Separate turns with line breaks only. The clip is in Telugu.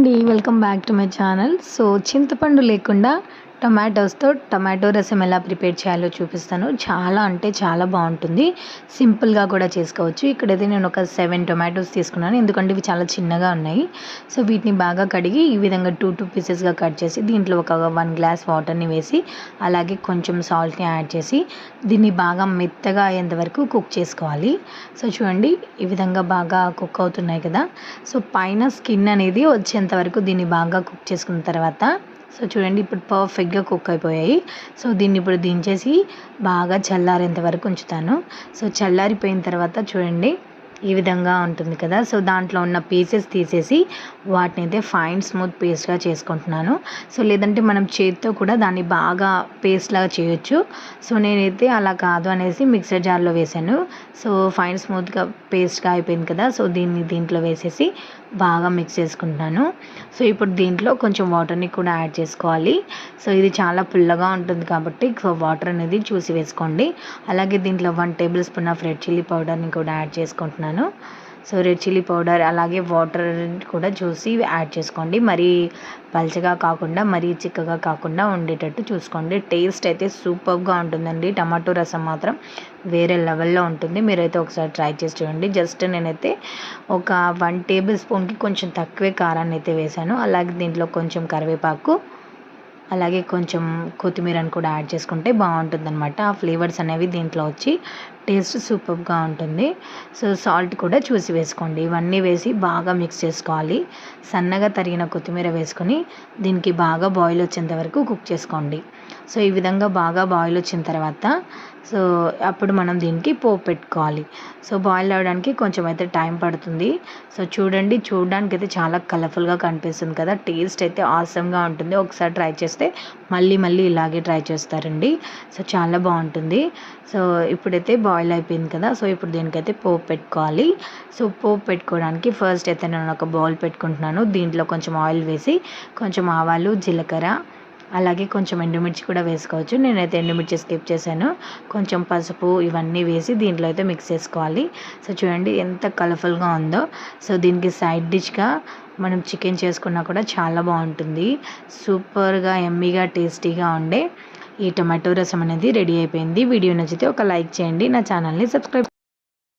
అండి welcome back to my channel. So చింతపండు లేకుండా టొమాటోస్తో టొమాటో రసం ఎలా ప్రిపేర్ చేయాలో చూపిస్తాను. చాలా అంటే చాలా బాగుంటుంది. సింపుల్గా కూడా చేసుకోవచ్చు. ఇక్కడైతే నేను ఒక సెవెన్ టొమాటోస్ తీసుకున్నాను. ఎందుకంటే ఇవి చాలా చిన్నగా ఉన్నాయి. సో వీటిని బాగా కడిగి ఈ విధంగా టూ టూ పీసెస్గా కట్ చేసి దీంట్లో ఒక వన్ గ్లాస్ వాటర్ని వేసి అలాగే కొంచెం సాల్ట్ని యాడ్ చేసి దీన్ని బాగా మెత్తగా అయ్యేంత వరకు కుక్ చేసుకోవాలి. సో చూడండి ఈ విధంగా బాగా కుక్ అవుతున్నాయి కదా. సో పైన స్కిన్ అనేది వచ్చేంత వరకు దీన్ని బాగా కుక్ చేసుకున్న తర్వాత సో చూడండి ఇప్పుడు పర్ఫెక్ట్గా కుక్ అయిపోయాయి. సో దీన్ని ఇప్పుడు దించేసి బాగా చల్లారేంత వరకు ఉంచుతాను. సో చల్లారిపోయిన తర్వాత చూడండి ఈ విధంగా ఉంటుంది కదా. సో దాంట్లో ఉన్న పీసెస్ తీసేసి వాటిని అయితే ఫైన్ స్మూత్ పేస్ట్గా చేసుకుంటున్నాను. సో లేదంటే మనం చేతితో కూడా దాన్ని బాగా పేస్ట్ లాగా చేయొచ్చు. సో నేనైతే అలా కాదు అనేసి మిక్సర్ జార్లో వేసాను. సో ఫైన్ స్మూత్గా పేస్ట్గా అయిపోయింది కదా. సో దీన్ని దీంట్లో వేసేసి బాగా మిక్స్ చేసుకుంటున్నాను. సో ఇప్పుడు దీంట్లో కొంచెం వాటర్ని కూడా యాడ్ చేసుకోవాలి. సో ఇది చాలా పుల్లగా ఉంటుంది కాబట్టి సో వాటర్ అనేది చూసి వేసుకోండి. అలాగే దీంట్లో one tablespoon of red chilli పౌడర్ని కూడా యాడ్ చేసుకుంటున్నాను. సో రెడ్ చిల్లీ పౌడర్ అలాగే వాటర్ కూడా చూసి యాడ్ చేసుకోండి. మరీ పల్చగా కాకుండా మరీ చిక్కగా కాకుండా ఉండేటట్టు చూసుకోండి. టేస్ట్ అయితే సూపర్గా ఉంటుందండి. టమాటో రసం మాత్రం వేరే లెవెల్లో ఉంటుంది. మీరైతే ఒకసారి ట్రై చేసి చూడండి. జస్ట్ నేనైతే ఒక వన్ టేబుల్ స్పూన్కి కొంచెం తక్కువే కారాన్ని అయితే వేసాను. అలాగే దీంట్లో కొంచెం కరివేపాకు అలాగే కొంచెం కొత్తిమీరని కూడా యాడ్ చేసుకుంటే బాగుంటుందన్నమాట. ఆ ఫ్లేవర్స్ అనేవి దీంట్లో వచ్చి టేస్ట్ సూపర్గా ఉంటుంది. సో సాల్ట్ కూడా చూసి వేసుకోండి. ఇవన్నీ వేసి బాగా మిక్స్ చేసుకోవాలి. సన్నగా తరిగిన కొత్తిమీర వేసుకొని దీనికి బాగా బాయిల్ వచ్చేంత వరకు కుక్ చేసుకోండి. సో ఈ విధంగా బాగా బాయిల్ వచ్చిన తర్వాత సో అప్పుడు మనం దీనికి పోపు పెట్టుకోవాలి. సో బాయిల్ అవ్వడానికి కొంచెం అయితే టైం పడుతుంది. సో చూడండి చూడడానికి అయితే చాలా కలర్ఫుల్గా కనిపిస్తుంది కదా. టేస్ట్ అయితే ఆసమ్గా ఉంటుంది. ఒకసారి ట్రై చేస్తే మళ్ళీ మళ్ళీ ఇలాగే ట్రై చేస్తారండి. సో చాలా బాగుంటుంది. సో ఇప్పుడైతే బాయిల్ అయిపోయింది కదా సో ఇప్పుడు దీనికైతే పోపు పెట్టుకోవాలి. సో పోపు పెట్టుకోవడానికి ఫస్ట్ అయితే నేను ఒక బౌల్ పెట్టుకుంటున్నాను. దీంట్లో కొంచెం ఆయిల్ వేసి కొంచెం ఆవాలు జీలకర్ర అలాగే కొంచెం ఎండుమిర్చి కూడా వేసుకోవచ్చు. నేనైతే ఎండుమిర్చి స్కిప్ చేశాను. కొంచెం పసుపు ఇవన్నీ వేసి దీంట్లో అయితే మిక్స్ చేసుకోవాలి. సో చూడండి ఎంత కలర్ఫుల్గా ఉందో. సో దీనికి సైడ్ డిష్గా మనం చికెన్ చేసుకున్నా కూడా చాలా బాగుంటుంది. సూపర్గా ఎమ్మీగా టేస్టీగా ఉండే ఈ టమాటో రసం అనేది రెడీ అయిపోయింది. వీడియో నచ్చితే ఒక లైక్ చేయండి. నా ఛానల్ని సబ్స్క్రైబ్